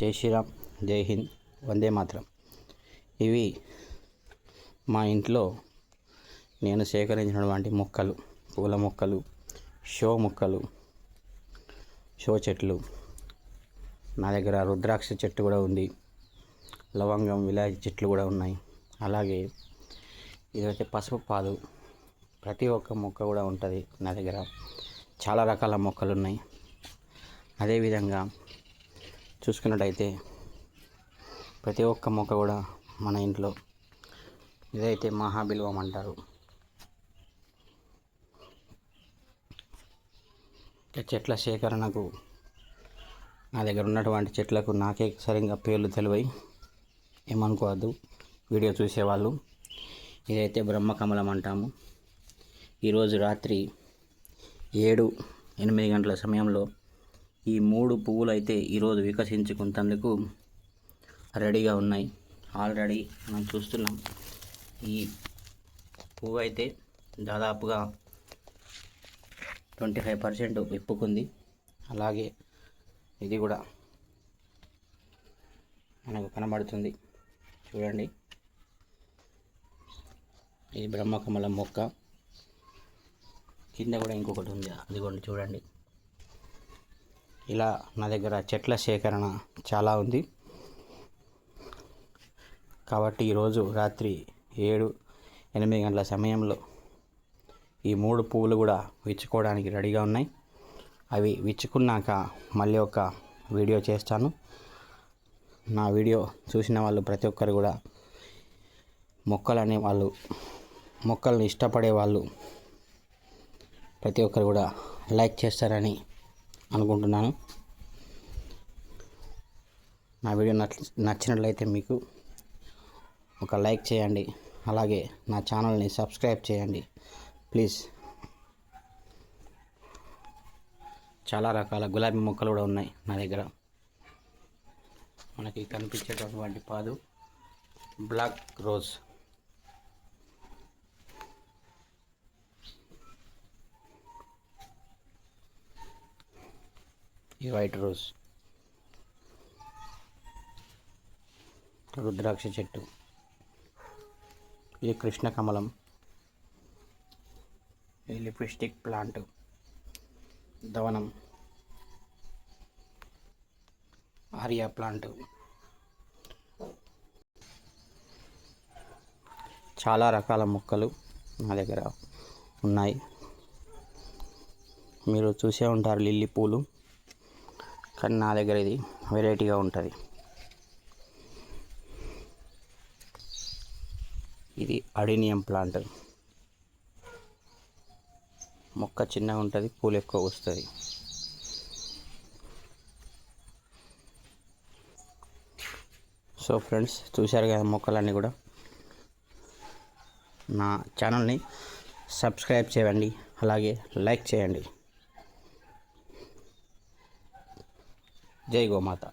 జై శ్రీరామ్ జై హింద్ వందే మాత్రం. ఇవి మా ఇంట్లో నేను సేకరించినటువంటి మొక్కలు పూల మొక్కలు షో మొక్కలు షో చెట్లు. నా దగ్గర రుద్రాక్ష చెట్టు కూడా ఉంది. లవంగం విలాయచి చెట్లు కూడా ఉన్నాయి. అలాగే ఇదైతే పసుపు పాదు. ప్రతి ఒక్క మొక్క కూడా ఉంటుంది నా దగ్గర. చాలా రకాల మొక్కలు ఉన్నాయి. అదేవిధంగా చూసుకున్నట్టయితే ప్రతి ఒక్క మొక్క కూడా మన ఇంట్లో ఇదైతే మహాబిల్వం అంటారు. ఇక చెట్ల సేకరణకు నా దగ్గర ఉన్నటువంటి చెట్లకు నాకే సరిగ్గా పేర్లు తెలివై ఏమనుకోవద్దు. వీడియో చూసేవాళ్ళు. ఇదైతే బ్రహ్మకమలం అంటాము. ఈరోజు రాత్రి ఏడు ఎనిమిది గంటల సమయంలో ఈ మూడు పువ్వులు అయితే ఈరోజు వికసించుకుంటందుకు రెడీగా ఉన్నాయి. ఆల్రెడీ మనం చూస్తున్నాం. ఈ పువ్వు అయితే దాదాపుగా ట్వంటీ ఫైవ్ పర్సెంట్ విప్పుకుంది. అలాగే ఇది కూడా మనకు కనబడుతుంది. చూడండి. ఇది బ్రహ్మకమలం మొక్క. కింద కూడా ఇంకొకటి ఉంది. అదిగోండి చూడండి. ఇలా నా దగ్గర చెట్ల సేకరణ చాలా ఉంది. కాబట్టి ఈరోజు రాత్రి ఏడు ఎనిమిది గంటల సమయంలో ఈ మూడు పువ్వులు కూడా విచ్చుకోవడానికి రెడీగా ఉన్నాయి. అవి విచ్చుకున్నాక మళ్ళీ ఒక వీడియో చేస్తాను. నా వీడియో చూసిన వాళ్ళు ప్రతి ఒక్కరు కూడా మొక్కలని వాళ్ళు మొక్కలను ఇష్టపడే వాళ్ళు ప్రతి ఒక్కరు కూడా లైక్ చేస్తారని అనుకుంటున్నాను. నా వీడియో నచ్చ నచ్చినట్లయితే మీకు ఒక లైక్ చేయండి. అలాగే నా ఛానల్ని సబ్స్క్రైబ్ చేయండి. ప్లీజ్. చాలా రకాల గులాబీ మొక్కలు కూడా ఉన్నాయి నా దగ్గర. మనకి కనిపించేటటువంటి పాదు బ్లాక్ రోజ్. ఈ వైట్ రోజ్. రుద్రాక్ష చెట్టు. ఇది కృష్ణ కమలం. ఇది లిప్స్టిక్ ప్లాంట్. దవనం. ఆర్యా ప్లాంట్. చాలా రకాల మొక్కలు నా దగ్గర ఉన్నాయి. మీరు చూసే ఉంటారు లిల్లీ పూలు. కానీ నా దగ్గర ఇది వెరైటీగా ఉంటుంది. ఇది అడినియం ప్లాంట్. మొక్క చిన్నగా ఉంటుంది పూలు ఎక్కువ వస్తుంది సో ఫ్రెండ్స్ చూశారు కదా మొక్కలన్నీ కూడా? నా ఛానల్ని సబ్స్క్రైబ్ చేయండి అలాగే లైక్ చేయండి. జై గోమాత